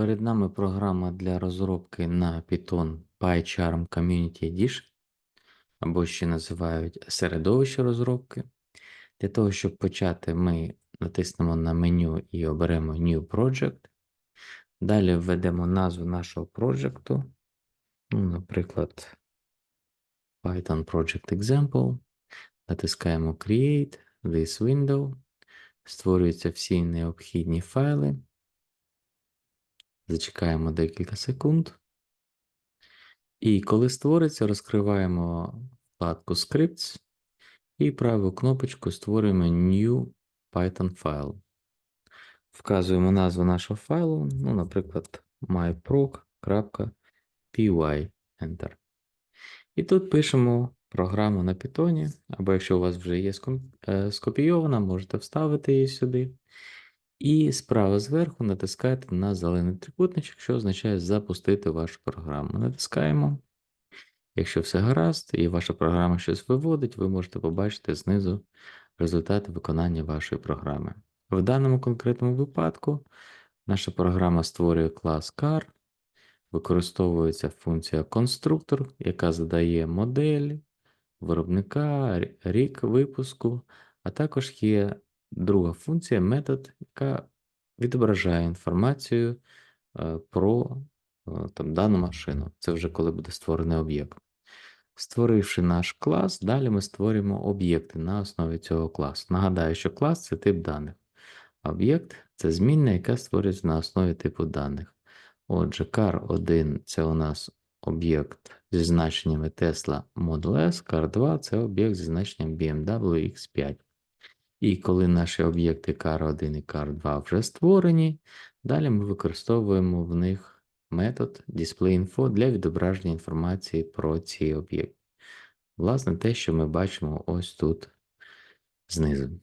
Перед нами програма для розробки на Python PyCharm Community Edition, або ще називають середовище розробки. Для того, щоб почати, ми натиснемо на меню і оберемо New Project. Далі введемо назву нашого проєкту. Ну, наприклад, Python Project Example. Натискаємо Create, This Window. Створюються всі необхідні файли. Зачекаємо декілька секунд. І коли створиться, розкриваємо вкладку Scripts і праву кнопочку створюємо New Python файл. Вказуємо назву нашого файлу, ну, наприклад, myproc.py. Enter. І тут пишемо програму на Python, або якщо у вас вже є е, скопійована, можете вставити її сюди. І справа зверху натискаєте на зелений трикутничок, що означає запустити вашу програму. Натискаємо. Якщо все гаразд і ваша програма щось виводить, ви можете побачити знизу результати виконання вашої програми. В даному конкретному випадку наша програма створює клас car, використовується функція конструктор, яка задає модель, виробника, рік випуску, а також є друга функція метод, яка відображає інформацію е, про е, там, дану машину. Це вже коли буде створений об'єкт. Створивши наш клас, далі ми створюємо об'єкти на основі цього класу. Нагадаю, що клас це тип даних. Об'єкт це змінна, яка створюється на основі типу даних. Отже, car1 це у нас об'єкт зі значеннями Tesla Model S, car2 це об'єкт зі значенням BMW X5. І коли наші об'єкти car1 і car2 вже створені, далі ми використовуємо в них метод displayInfo для відображення інформації про ці об'єкти. Власне, те, що ми бачимо ось тут знизу.